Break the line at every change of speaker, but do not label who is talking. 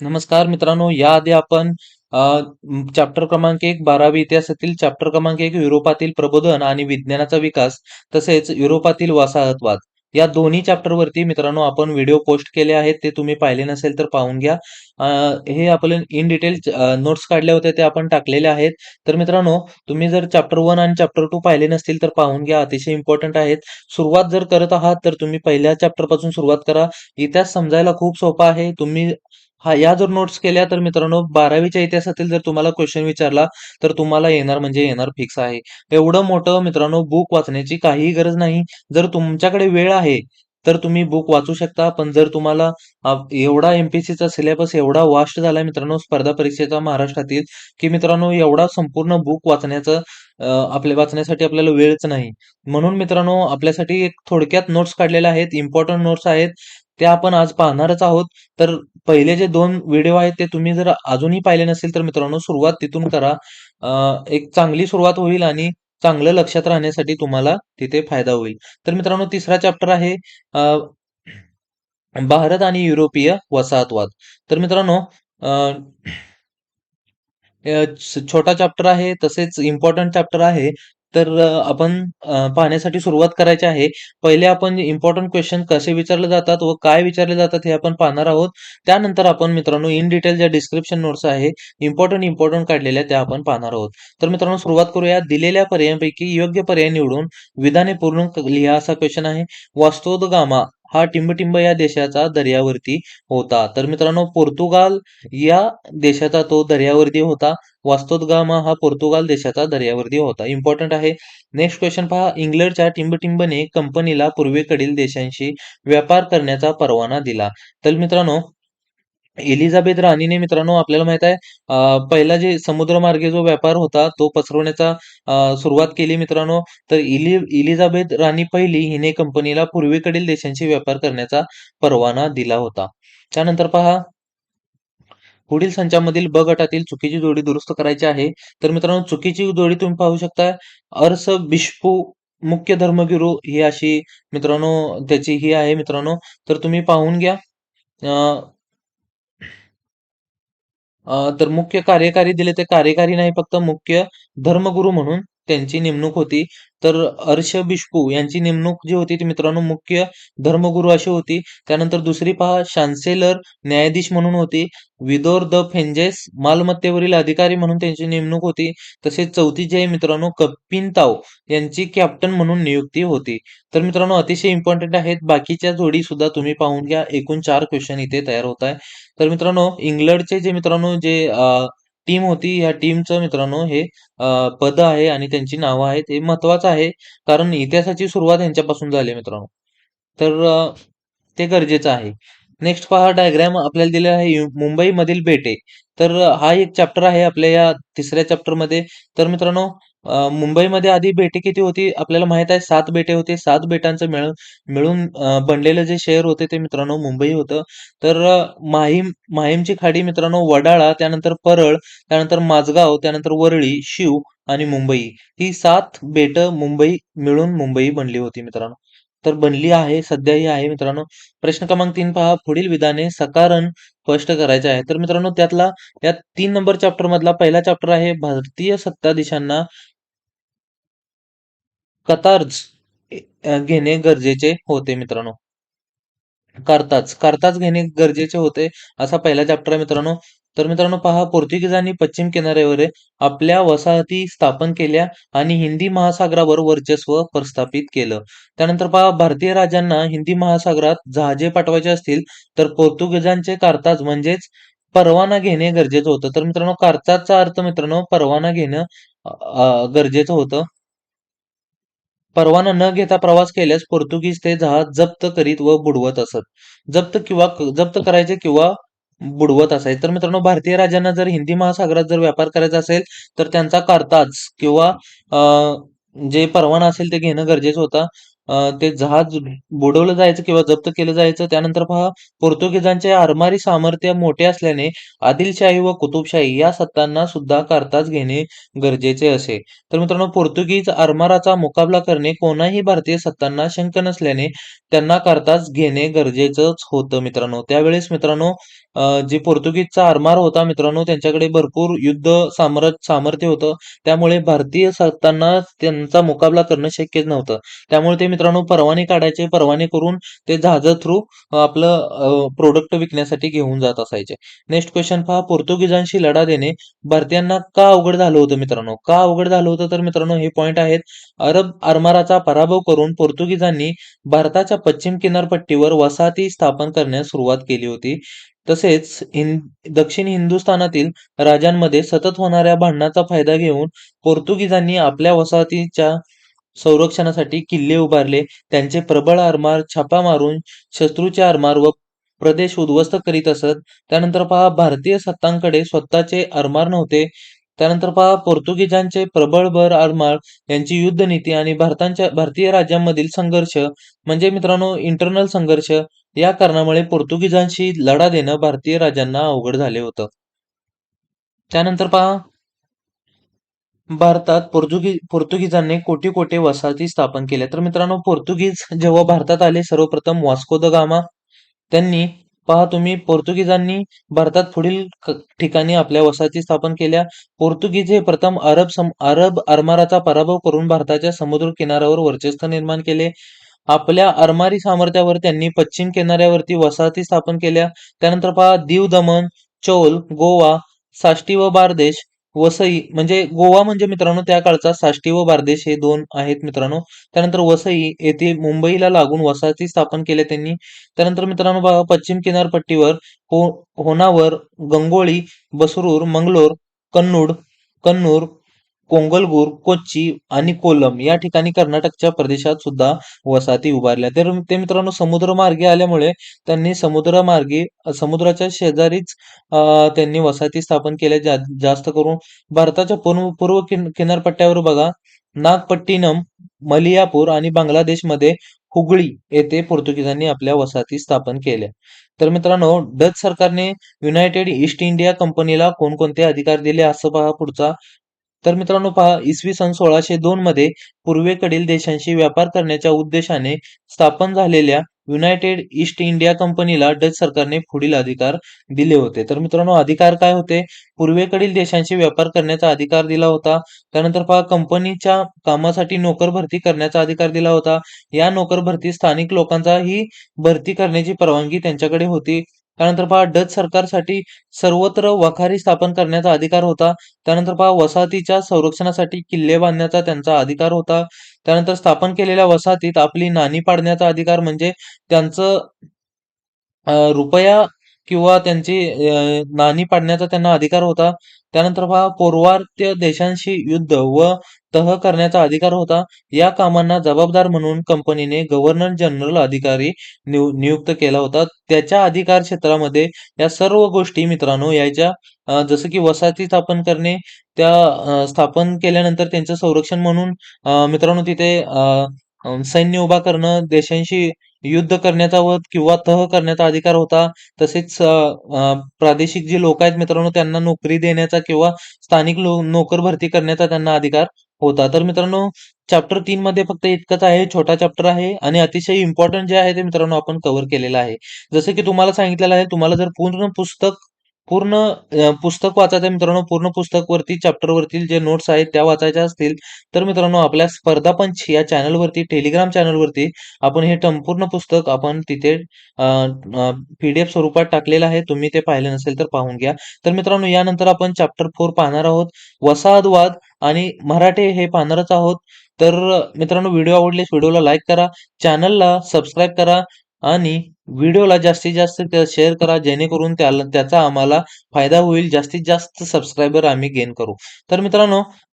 नमस्कार मित्रांनो याआधी आपण चॅप्टर क्रमांक एक बारावी इतिहासातील चॅप्टर क्रमांक एक युरोपातील प्रबोधन आणि विज्ञानाचा विकास तसेच युरोपातील वसाहतवाद. या दोन्ही चॅप्टर वरती मित्रांनो आपण व्हिडिओ पोस्ट केले आहेत ते तुम्ही पाहिले नसेल तर पाहून घ्या. हे आपण इन डिटेल नोट्स काढले होते ते आपण टाकलेले आहेत. तर मित्रांनो तुम्ही जर चॅप्टर वन आणि चॅप्टर टू पाहिले नसतील तर पाहून घ्या अतिशय इम्पॉर्टंट आहेत. सुरुवात जर करत आहात तर तुम्ही पहिल्या चॅप्टरपासून सुरुवात करा. इतिहास समजायला खूप सोपा आहे. तुम्ही हा या जर नोट्स केल्या तर मित्रांनो बारावीच्या इतिहासातील जर तुम्हाला क्वेश्चन विचारला तर तुम्हाला येणार म्हणजे येणार फिक्स आहे. एवढं मोठं मित्रांनो बुक वाचण्याची काहीही गरज नाही. जर तुमच्याकडे वेळ आहे तर तुम्ही बुक वाचू शकता. पण जर तुम्हाला अ, एवढा एमपीसीचा सिलेबस एवढा वास्ट झालाय मित्रांनो स्पर्धा परीक्षेचा महाराष्ट्रातील की मित्रांनो एवढा संपूर्ण बुक वाचण्याचं अ, आपल्या वाचण्यासाठी आपल्याला वेळच नाही. म्हणून मित्रांनो आपल्यासाठी एक थोडक्यात नोट्स काढलेल्या आहेत. इम्पॉर्टंट नोट्स आहेत. त्या आपण आज पाहणारच आहोत. तर पहिले जे दोन व्हिडिओ आहेत ते तुम्ही जर अजूनही पाहिले नसेल तर मित्रांनो सुरुवात तिथून करा. एक चांगली सुरुवात होईल आणि चांगलं लक्षात राहण्यासाठी तुम्हाला तिथे फायदा होईल. तर मित्रांनो तिसरा चॅप्टर आहे भारत आणि युरोपीय वसाहतवाद. तर मित्रांनो अ, छोटा चॅप्टर आहे तसेच इम्पॉर्टंट चॅप्टर आहे तर आपण अ, पाहण्यासाठी सुरुवात करायची आहे. पहिले आपण इम्पॉर्टंट क्वेश्चन कसे विचारले जातात व काय विचारले जातात हे आपण पाहणार आहोत. त्यानंतर आपण मित्रांनो इन डिटेल ज्या डिस्क्रिप्शन नोट्स आहे इम्पॉर्टंट इम्पॉर्टंट काढलेल्या त्या आपण पाहणार आहोत. तर मित्रांनो सुरुवात करूया. दिलेल्या पर्यायांपैकी योग्य पर्याय निवडून विधाने पूर्ण लिहा असा क्वेश्चन आहे. वास्तोदगामा हा टिंबटिंब या देशाचा दर्यावरती होता. तर मित्रांनो पोर्तुगाल या देशाचा तो दर्यावरती होता. वास्तोदगामा हा पोर्तुगाल देशाचा दर्यावरती होता. इम्पॉर्टंट आहे. नेक्स्ट क्वेश्चन पहा. इंग्लंडच्या टिंबटिंबने कंपनीला पूर्वेकडील देशांशी व्यापार करण्याचा परवाना दिला. तर मित्रांनो एलिझाबेथ राणीने मित्रांनो आपल्याला माहीत आहे पहिला जे समुद्रमार्गे जो व्यापार होता तो पसरवण्याचा सुरुवात केली मित्रांनो. तर इलि एलिझाबेथ राणी पहिली हिने कंपनीला पूर्वेकडील देशांशी व्यापार करण्याचा परवाना दिला होता. त्यानंतर पहा पुढील संचामधील ब गटातील चुकीची जोडी दुरुस्त करायची आहे. तर मित्रांनो चुकीची जोडी तुम्ही पाहू शकता अर्स बिष्पू मुख्य धर्मगिरू ही अशी मित्रांनो त्याची ही आहे मित्रांनो. तर तुम्ही पाहून घ्या. अं, तर मुख्य कार्यकारी दिले ते कार्यकारी नाही फक्त मुख्य धर्मगुरू म्हणून त्यांची नेमणूक होती. तर अर्ष बिष्पू यांची नेमणूक जी होती ती मित्रांनो मुख्य धर्मगुरू अशी होती. त्यानंतर दुसरी पहा शान्सेलर न्यायाधीश म्हणून होती. विदोर द फेंजेस मालमत्तेवरील अधिकारी म्हणून त्यांची नेमणूक होती. तसेच चौथी जी आहे मित्रांनो कप्पिनताव यांची कॅप्टन म्हणून नियुक्ती होती. तर मित्रांनो अतिशय इम्पॉर्टंट आहेत. बाकीच्या जोडी सुद्धा तुम्ही पाहून घ्या. एकूण चार क्वेश्चन इथे तयार होत आहे तर मित्रांनो इंग्लंडचे जे मित्रांनो जे टीम होती. या टीमचं मित्रांनो हे पद आहे आणि त्यांची नावं आहेत हे महत्वाचं आहे. कारण इतिहासाची सुरुवात यांच्यापासून झाली मित्रांनो. तर ते गरजेचं आहे. नेक्स्ट पहा डायग्राम आपल्याला दिलेला आहे मुंबईमधील बेटे. तर हा एक चॅप्टर आहे आपल्या या तिसऱ्या चॅप्टरमध्ये तर मित्रांनो अ, मुंबईमध्ये आधी बेटे किती होती? आपल्याला माहीत आहे सात बेटे होते. सात बेटांचं मिळून मिळून अ, बनलेलं जे शहर होते ते मित्रांनो मुंबई होतं. तर अ, माहीम माहीमची खाडी मित्रांनो वडाळा त्यानंतर परळ त्यानंतर माझगाव त्यानंतर वरळी शिव आणि मुंबई. ही सात बेट मुंबई मिळून मुंबई बनली होती मित्रांनो. तर बनली आहे सध्याही आहे मित्रांनो. प्रश्न क्रमांक तीन पहा. पुढील विधाने सकारण स्पष्ट करायचे आहे. तर मित्रांनो त्यातला या तीन नंबर चॅप्टर मधला पहिला चॅप्टर आहे भारतीय सत्ताधीशांना कतार्ज घेणे गरजेचे होते मित्रांनो. करताच करताच घेणे गरजेचे होते असा पहिला चॅप्टर आहे मित्रांनो. तर मित्रांनो पहा पोर्तुगीजांनी पश्चिम किनाऱ्यावर आपल्या वसाहती स्थापन केल्या आणि हिंदी महासागरावर वर्चस्व प्रस्थापित केलं. त्यानंतर पहा भारतीय राजांना हिंदी महासागरात जहाजे पाठवायचे असतील तर पोर्तुगीजांचे कारताज म्हणजेच परवाना घेणे गरजेचं होतं. तर मित्रांनो कारताजचा अर्थ मित्रांनो परवाना घेणं गरजेचं होतं. परवाना न घेता प्रवास केल्यास पोर्तुगीज ते जहाज जप्त करीत व बुडवत असत. जप्त किंवा जप्त करायचे किंवा बुडवत असायचे. तर मित्रांनो भारतीय राज्यांना जर हिंदी महासागरात जर व्यापार करायचा असेल तर त्यांचा कारताज किंवा अं, जे परवाना असेल ते घेणं गरजेचं होतं. ते जहाज बुडवलं जायचं किंवा जप्त केलं जायचं. त्यानंतर पहा पोर्तुगीजांचे आरमारी सामर्थ्य मोठे असल्याने आदिलशाही व कुतुबशाही या सत्तांना सुद्धा करताच घेणे गरजेचे असे. तर मित्रांनो पोर्तुगीज आरमाराचा मुकाबला करणे कोणाही भारतीय सत्तांना शंक नसल्याने त्यांना करताच घेणे गरजेचंच होतं मित्रांनो. त्यावेळेस मित्रांनो जे पोर्तुगीजचा आरमार होता मित्रांनो त्यांच्याकडे भरपूर युद्ध सामर सामर्थ्य होतं. त्यामुळे भारतीय सत्तांना त्यांचा मुकाबला करणं शक्यच नव्हतं. त्यामुळे ते मित्रांनो परवाने काढायचे परवाने करून ते जहाजा थ्रू आपलं प्रोडक्ट विकण्यासाठी घेऊन जात असायचे. नेक्स्ट क्वेश्चन पहा. पोर्तुगीजांशी लढा देणे भारतीयांना का अवघड झालं होतं मित्रांनो? का अवघड झालं होतं? तर मित्रांनो हे पॉईंट आहेत. अरब आरमाराचा पराभव करून पोर्तुगीजांनी भारताच्या पश्चिम किनारपट्टीवर वसाहती स्थापन करण्यास सुरुवात केली होती. तसेच हिं दक्षिण हिंदुस्थानातील राजांमध्ये सतत होणाऱ्या भांडणाचा फायदा घेऊन पोर्तुगीजांनी आपल्या वसाहतीच्या संरक्षणासाठी किल्ले उभारले. त्यांचे प्रबळ आरमार छापा मारून शत्रूचे आरमार व प्रदेश उद्ध्वस्त करीत असत. त्यानंतर पहा भारतीय सत्तांकडे स्वतःचे आरमार नव्हते. त्यानंतर पहा पोर्तुगीजांचे प्रबळ भर आरमार यांची युद्धनीती आणि भारतांच्या भारतीय राज्यांमधील संघर्ष म्हणजे मित्रांनो इंटरनल संघर्ष या कारणामुळे पोर्तुगीजांशी लढा देणं भारतीय राजांना अवघड झाले होतं. त्यानंतर पहा भारतात पोर्तुगीज पोर्तुगीजांनी कोटी कोटी वसाहती स्थापन केल्या. तर मित्रांनो पोर्तुगीज जेव्हा भारतात आले सर्वप्रथम वास्को द गामा त्यांनी पहा तुम्ही पोर्तुगीजांनी भारतात पुढील ठिकाणी आपल्या वसाहती स्थापन केल्या. पोर्तुगीज हे प्रथम अरब सम अरब आरमाराचा पराभव करून भारताच्या समुद्र किनाऱ्यावर वर्चस्व निर्माण केले. आपल्या आरमारी सामर्थ्यावर त्यांनी पश्चिम किनाऱ्यावरती वसाहती स्थापन केल्या. त्यानंतर पहा दीव दमन चौल गोवा साष्टी व बारदेश वसई म्हणजे गोवा म्हणजे मित्रांनो त्या काळचा साष्टी व बार्देश हे दोन आहेत मित्रांनो. त्यानंतर वसई येथे मुंबईला लागून वसाहती स्थापन केल्या त्यांनी. त्यानंतर मित्रांनो बघा पश्चिम किनारपट्टीवर हो होनावर गंगोळी बसरूर मंगलोर कन्नूड कन्नूर कोंगलगूर कोच्ची आणि कोलम या ठिकाणी कर्नाटकच्या प्रदेशात सुद्धा वसाहती उभारल्या. तर ते मित्रांनो समुद्रमार्गे आल्यामुळे त्यांनी समुद्रमार्गे समुद्राच्या शेजारीच त्यांनी वसाहती स्थापन केल्या जा, जास्त करून भारताच्या पूर्व पूर्व किन, किनारपट्ट्यावर बघा नागपट्टिनम मलियापूर आणि बांगलादेशमध्ये हुगळी येथे पोर्तुगीजांनी आपल्या वसाहती स्थापन केल्या. तर मित्रांनो डच सरकारने युनायटेड ईस्ट इंडिया कंपनीला कोणकोणते अधिकार दिले असं पहा पुढचा तर मित्रांनो पहा इसवी सन सोळाशे दोन मध्ये पूर्वेकडील देशांशी व्यापार करण्याच्या उद्देशाने स्थापन झालेल्या युनायटेड ईस्ट इंडिया कंपनीला डच सरकारने पुढील अधिकार दिले होते. तर मित्रांनो अधिकार काय होते? पूर्वेकडील देशांशी व्यापार करण्याचा अधिकार दिला होता. त्यानंतर पहा कंपनीच्या कामासाठी नोकर भरती करण्याचा अधिकार दिला होता. या नोकर भरती स्थानिक लोकांचा ही भरती करण्याची परवानगी त्यांच्याकडे होती. त्यानंतर पहा डच सरकारसाठी सर्वत्र वखारी स्थापन करण्याचा अधिकार होता. त्यानंतर पहा वसाहतीच्या संरक्षणासाठी किल्ले बांधण्याचा त्यांचा अधिकार होता. त्यानंतर स्थापन केलेल्या वसाहतीत आपली नाणी पाडण्याचा अधिकार म्हणजे त्यांचं रुपया किंवा त्यांची नाणी पाडण्याचा त्यांना अधिकार होता. त्यानंतर पहा पौर्वात्य देशांशी युद्ध व तह करण्याचा अधिकार होता. या कामांना जबाबदार म्हणून कंपनीने गव्हर्नर जनरल अधिकारी नियुक्त केला होता. त्याच्या अधिकार क्षेत्रामध्ये या सर्व गोष्टी मित्रांनो यायच्या. जसं की वसाहती स्थापन करणे त्या स्थापन केल्यानंतर त्यांचं संरक्षण म्हणून मित्रांनो तिथे अ, सैन्य उभा करणं देशांशी युद्ध करण्याचा व किंवा तह करण्याचा अधिकार होता तसेच प्रादेशिक जे लोक आहेत मित्रांनो त्यांना नोकरी देण्याचा किंवा स्थानिक नोकर भरती करण्याचा त्यांना अधिकार होता. तर मित्रांनो चॅप्टर तीन मध्ये फक्त इतकंच आहे छोटा चॅप्टर आहे आणि अतिशय इम्पॉर्टंट जे आहे ते मित्रांनो आपण कव्हर केलेलं आहे. जसं की तुम्हाला सांगितलेलं आहे तुम्हाला जर पूर्ण पुस्तक पूर्ण पुस्तक वाचायचं मित्रांनो पूर्ण पुस्तक वरती चॅप्टर वरतील जे नोट्स आहेत त्या वाचायच्या असतील तर मित्रांनो आपल्या स्पर्धा पंच या चॅनलवरती टेलिग्राम चॅनलवरती आपण हे संपूर्ण पुस्तक आपण तिथे पीडीएफ स्वरूपात टाकलेलं आहे. तुम्ही ते पाहिले नसेल तर पाहून घ्या. तर मित्रांनो यानंतर आपण चॅप्टर फोर पाहणार आहोत. वसाहतवाद आणि मराठे हे पाहणारच आहोत. तर मित्रांनो व्हिडिओ आवडल्यास व्हिडिओला लाईक करा. चॅनलला सबस्क्राईब करा. आणि व्हिडिओला जास्तीत जास्त शेअर करा जेणेकरून त्याला त्याचा आम्हाला फायदा होईल. जास्तीत जास्त सबस्क्रायबर आम्ही गेन करू. तर मित्रांनो